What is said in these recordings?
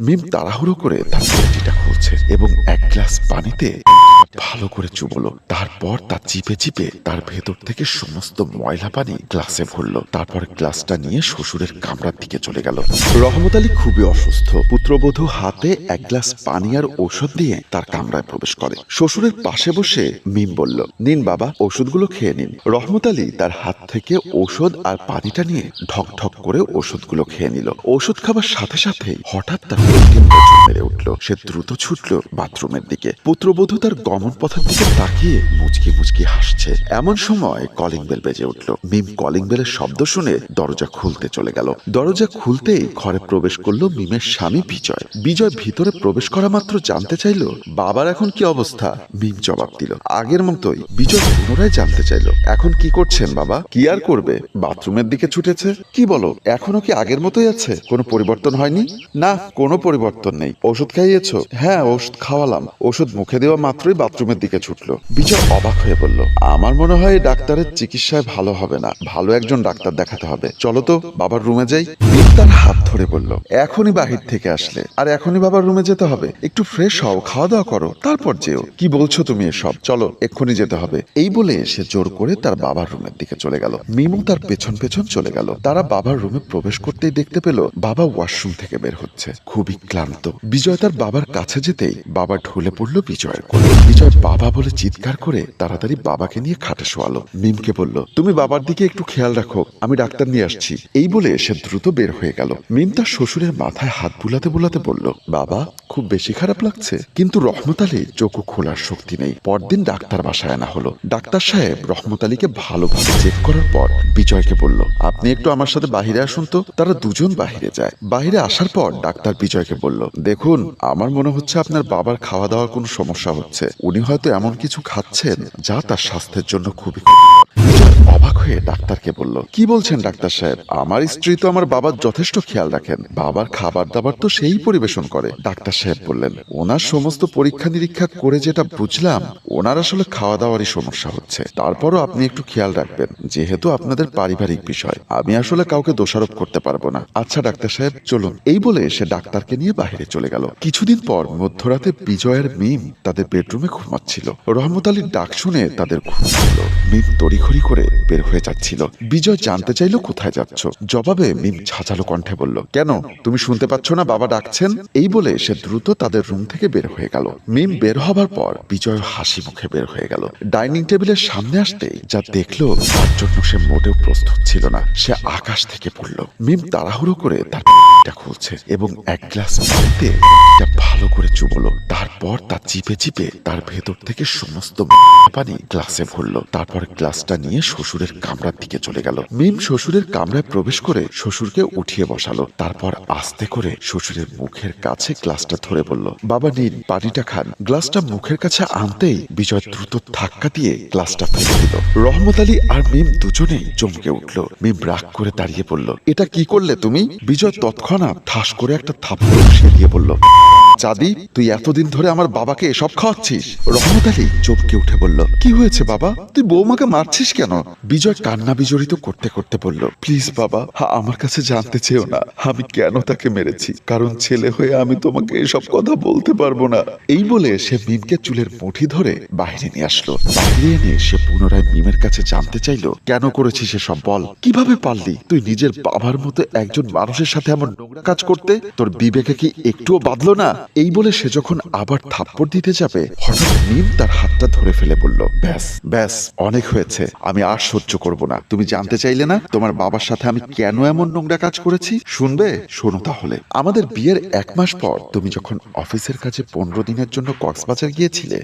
মিম তাড়াহুড়ো করে তার পেটিটা খুলছে এবং এক গ্লাস পানিতে ভালো করে চুবলো তারপর তার চিপে চিপে তার ভেতর থেকে সমস্ত ময়লা পানি গ্লাসে ভরলো। তারপর গ্লাসটা নিয়ে শ্বশুরের কামরার দিকে চলে গেল। রহমত আলী খুবই অসুস্থ। পুত্রবধূ হাতে এক গ্লাস পানি আর ঔষধ দিয়ে তার কামরায় প্রবেশ করে। শ্বশুরের পাশে বসে মিম বলল, নিন বাবা ওষুধগুলো খেয়ে নিন। রহমত আলী তার হাত থেকে ঔষধ আর পানিটা নিয়ে ঢক ঢক করে ওষুধগুলো খেয়ে নিল। ওষুধ খাবার সাথে সাথে হঠাৎ তার মেরে উঠল সে দ্রুত ছুটল বাথরুমের দিকে। পুত্রবধূ তার গমন পথের দিকে তাকিয়ে মুচকি মুচকি হাসছে। এমন সময় কলিং বেল বেজে উঠল। মিম কলিং বেলের শব্দ শুনে দরজা খুলতে চলে গেল। দরজা খুলতেই ঘরে প্রবেশ করল মিমের স্বামী বিজয়। বিজয় ভিতরে প্রবেশ করা মাত্র জানতে চাইলো, বাবার এখন কি অবস্থা? মিম জবাব দিল, আগের মতোই। বিজয় পুনরায় জানতে চাইলো, এখন কি করছেন বাবা? কি আর করবে? বাথরুমের দিকে ছুটেছে? কি বলো? এখনও কি আগের মতোই আছে? কোনো পরিবর্তন হয়নি? না, কোনো পরিবর্তন নেই। ওষুধ খাইয়েছো হ্যাঁ ওষুধ খাওয়ালাম। ওষুধ মুখে দেওয়া মাত্রই বাথরুমের দিকে ছুটলো। বিজয় অবাক হয়ে বলল, আমার মনে হয় ডাক্তারের চিকিৎসায় ভালো হবে না। ভালো একজন ডাক্তার দেখাতে হবে। চলো তো, বাবার রুমে যাই। তার হাত ধরে বলল, এখনই বাহির থেকে আসলে। আর এখনই বাবার রুমে যেতে হবে। একটু ফ্রেশ হও খাওয়া দাওয়া করো, তারপর যেও। কি বলছো তুমি এসব? চলো, এক্ষুনি যেতে হবে। এই বলে সে জোর করে তার বাবার রুমের দিকে চলে গেল। মিমু তার পেছন পেছন চলে গেল। তারা বাবার রুমে প্রবেশ করতেই দেখতে পেল, বাবা ওয়াশরুম থেকে বের হচ্ছে। খুবই ক্লান্ত। বিজয় তার বাবার কাছে যেতেই বাবা ঢুলে পড়ল বিজয়ের কোলে। বিজয় বাবা বলে চিৎকার করে তাড়াতাড়ি বাবাকে নিয়ে খাটে শোয়ালো। মিমকে বলল, তুমি বাবার দিকে একটু খেয়াল রাখো, আমি ডাক্তার নিয়ে আসছি। এই বলে সে দ্রুত বের হয়ে গেল। মিম তার শ্বশুরের মাথায় হাত বুলাতে বুলাতে বলল, বাবা খুব বেশি খারাপ লাগছে। কিন্তু রহমত আলী চোখও খোলার শক্তি নেই। পরদিন ডাক্তার বাসায় আনা হলো। ডাক্তার সাহেব রহমত আলীকে ভালোভাবে চেক করার পর বিজয়কে বলল, আপনি একটু আমার সাথে বাহিরে আসুন তো। তারা দুজন বাহিরে যায়। বাহিরে আসার পর ডাক্তার বিজয়কে বলল, দেখুন, আমার মনে হচ্ছে আপনার বাবার খাওয়া দাওয়ার কোনো সমস্যা হচ্ছে। উনি হয়তো এমন কিছু খাচ্ছেন যা তার স্বাস্থ্যের জন্য খুবই অবাক হয়ে ডাক্তারকে বলল, কি বলছেন ডাক্তার সাহেব? আমার স্ত্রী তো আমার বাবার যথেষ্ট খেয়াল রাখেন। বাবার খাবার দাবার তো সেই পরিবেশন করে। ডাক্তার সাহেব বললেন, ওনার সমস্ত পরীক্ষা নিরীক্ষা করে যেটা বুঝলাম, ওনার আসলে খাওয়া দাওয়ারই সমস্যা হচ্ছে। তারপরও আপনি একটু খেয়াল রাখবেন, যেহেতু আপনাদের পারিবারিক বিষয়। আমি আসলে কাউকে দোষারোপ করতে পারব না। আচ্ছা ডাক্তার সাহেব, চলুন। এই বলে সে ডাক্তারকে নিয়ে বাইরে চলে গেল। কিছুদিন পর মধ্যরাতে বিজয়ের মিম তাদের বেডরুমে ঘুমাচ্ছিল। রহমত আলীর ডাক শুনে তাদের ঘুম মিম তড়িঘড়ি করে বের হয়ে যাচ্ছিল। বিজয় জানতে চাইলো, কোথায় যাচ্ছ? জবাবে মিম ছাঁচালো কণ্ঠে বলল, কেন? তুমি শুনতে পাচ্ছ না, বাবা ডাকছেন? এই বলে সে দ্রুত তাদের রুম থেকে বের হয়ে গেল। মিম বের হবার পর বিজয় হাসি মুখে বের হয়ে গেল। ডাইনিং টেবিলের সামনে আসতেই যা দেখল, তার জন্য সে মোটেও প্রস্তুত ছিল না। সে আকাশ থেকে পড়ল। মিম তাড়াহুড়ো করে তার খুলছে এবং এক গ্লাস পানিতে ভালো করে চুবলো তারপর তার চিপে চিপে তার ভেতর থেকে সমস্ত পানি গ্লাসে ভরলো। তারপর গ্লাসটা নিয়ে শ্বশুরের কামরার দিকে চলে গেল। মিম শ্বশুরের কামরায় প্রবেশ করে শ্বশুরকে উঠিয়ে বসালো। তারপর আস্তে করে শ্বশুরের মুখের কাছে গ্লাসটা ধরে বলল, বাবা, নিন, পানিটা খান। গ্লাসটা মুখের কাছে আনতেই বিজয় দ্রুত ধাক্কা দিয়ে গ্লাসটা ফেলে দিল। রহমত আলী আর মিম দুজনেই চমকে উঠল। মিম রাগ করে দাঁড়িয়ে পড়ল এটা কি করলে তুমি? বিজয় তৎক্ষণাৎ ঠাস করে একটা থাপ্পড় দিয়ে বলল চাঁদি তুই এতদিন ধরে আমার বাবাকে এসব খাওয়াচ্ছিস। রহমত আলী চমকে উঠে বলল, কি হয়েছে বাবা? তুই বৌমাকে মারছিস কেন? বিজয় কান্না বিজড়িত করতে করতে বলল, প্লিজ বাবা, আমার কাছে জানতে চেও না, আমি কেন তাকে মেরেছি? কারণ ছেলে হয়ে আমি তোমাকে এসব কথা বলতে পারব না। এই বলে সে মিমকে চুলের মুঠি ধরে বাইরে নিয়ে আসলো। বাইরে এনে সে পুনরায় মিমের কাছে জানতে চাইলো, কেন করেছিস এসব বল? কীভাবে পারলি? তুই নিজের বাবার মতো একজন মানুষের সাথে এমন নোংরা কাজ করতে? তোর বিবেকে কি একটুও বাঁধলো না? এই বলে সে যখন আবার থাপ্পড় দিতে যাবে, হঠাৎ মিম তার হাতটা ধরে ফেলে বলল, ব্যাস ব্যাস, অনেক হয়েছে, আমি আর সহ্য করব না। তুমি জানতে চাইলে না, তোমার বাবার সাথে আমি কেন এমন নোংরা কাজ করেছি? শুনবে? শোনো তাহলে। আমাদের বিয়ের এক মাস পর তুমি যখন অফিসের কাছে পনেরো দিনের জন্য কক্সবাজার গিয়েছিলে,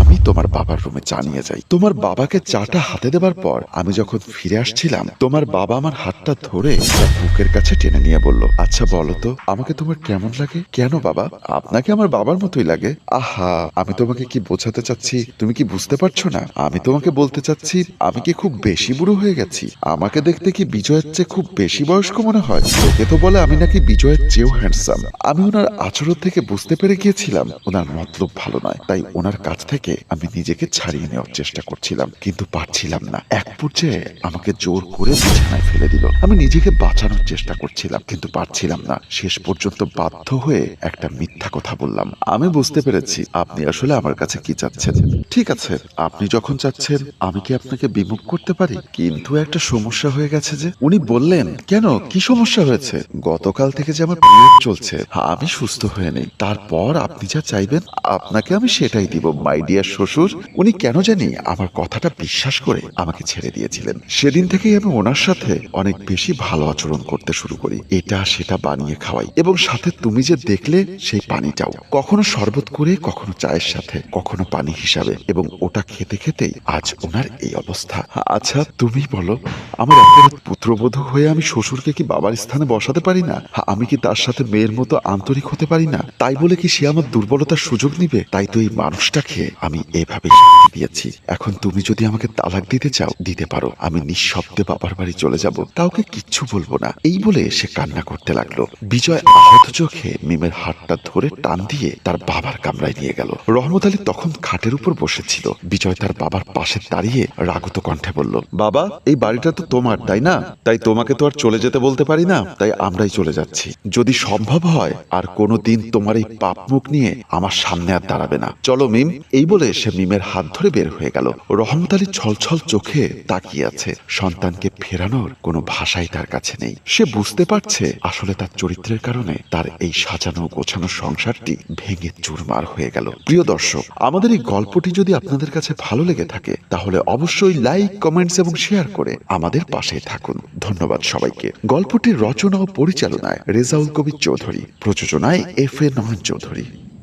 আমি তোমার বাবার রুমে চা নিয়ে যাই। তোমার বাবাকে চাটা হাতে দেবার পর আমি যখন ফিরে আসছিলাম, তোমার বাবা আমার হাতটা ধরে বুকের কাছে টেনে নিয়ে বলল আচ্ছা বলো তো, আমাকে তোমার কেমন লাগে? কেন বাবা? আপনাকে আমার বাবার মতোই লাগে? আহা, আমি তোমাকে কি বোঝাতে চাচ্ছি? তুমি কি বুঝতে পারছ না? আমি তোমাকে বলতে চাচ্ছি, আমি কি খুব বেশি বুড়ো হয়ে গেছি? আমাকে দেখতে কি বিজয়ের চেয়ে খুব বেশি বয়স্ক মনে হয়? লোকে তো বলে আমি নাকি বিজয়ের চেয়েও হ্যান্ডসাম আমি ওনার আচরণ থেকে বুঝতে পেরে গিয়েছিলাম, ওনার মতলব ভালো নয়। তাই ওনার কাছ থেকে আমি নিজেকে ছাড়িয়ে নেওয়ার চেষ্টা করছিলাম, কিন্তু পারছিলাম না। এক পর্যায়ে আমাকে জোর করে বিছানায় ফেলে দিল। আমি নিজেকে বাঁচানোর চেষ্টা করছিলাম, কিন্তু পারছিলাম না। শেষ পর্যন্ত বাধ্য হয়ে একটা মিথ্যা কথা বললাম। আমি বুঝতে পেরেছি আপনি আসলে আমার কাছে কি চাচ্ছেন। ঠিক আছে, আপনি যখন চাচ্ছেন, আমি কি আপনাকে বিমুখ করতে পারি? কিন্তু একটা সমস্যা হয়ে গেছে যে, উনি বললেন, কেন? কি সমস্যা হয়েছে? গতকাল থেকে যে আমার পিরিয়ড চলছে, আমি সুস্থ হয়ে নেই। তারপর আপনি যা চাইবেন, আপনাকে আমি সেটাই দিব। মাই ডিয়ার শ্বশুর, উনি কেন জানি আমার কথাটা বিশ্বাস করে আমাকে ছেড়ে দিয়েছিলেন। সেদিন থেকেই আমি ওনার সাথে অনেক বেশি ভালো আচরণ করতে শুরু করি। এটা সেটা বানিয়ে খাওয়াই। এবং সাথে তুমি যে দেখলে, সেই পানিটাও কখনো শরবত করে কখনো চায়ের সাথে, কখনো পানি হিসাবে। এবং ওটা খেতে খেতেই আজ ওনার এই অবস্থা। আচ্ছা তুমি বলো, আমার একটা পুত্রবধূ হয়ে আমি শ্বশুরকে কি বাবার স্থানে বসাতে পারি না? আমি কি তার সাথে মেয়ের মতো আন্তরিক হতে পারি না? তাই বলে কি সে আমার দুর্বলতার সুযোগ নিবে? তাই তো এই মানুষটাকে আমি এভাবে দিয়েছি। এখন তুমি যদি আমাকে তালাক দিতে চাও, দিতে পারো। আমি নিঃশব্দে বাবার বাড়ি চলে যাব। কাউকে কিচ্ছু বলব না। এই বলে সে কান্না করতে লাগল। বিজয় আহত চোখে মিমের হাতটা ধরে টান দিয়ে তার বাবার কামরায় নিয়ে গেল। রহমত আলী তখন খাটের উপর বসেছিল। বিজয় তার বাবার পাশে দাঁড়িয়ে রাগত কণ্ঠে বলল, বাবা, এই বাড়িটা তো তোমার, তাই না? তাই তোমাকে তো আর চলে যেতে বলতে পারি না। তাই আমরাই চলে যাচ্ছি। যদি সম্ভব হয়, আর কোনো দিন তোমার এই পাপ মুখ নিয়ে আমার সামনে আর দাঁড়াবে না। চলো মিম। এই বলে সে মিমের হাত ধরে বের হয়ে গেল। রহমত আলী ছলছল চোখে তাকিয়ে আছে। সন্তানকে ফেরানোর কোনো ভাষাই তার কাছে নেই। সে বুঝতে পারছে আসলে তার চরিত্রের কারণে তার এই সাজানো গোছানো সংসারটি ভেঙে চুরমার হয়ে গেল। প্রিয় দর্শক, আমাদের এই গল্পটি যদি আপনাদের কাছে ভালো লেগে থাকে, তাহলে অবশ্যই লাইক, কমেন্টস এবং শেয়ার করে আমাদের পাশে থাকুন। ধন্যবাদ সবাইকে। গল্পটির রচনা ও পরিচালনায় রেজাউল কবির চৌধুরী, প্রযোজনায় এফ এ নয়ন চৌধুরী।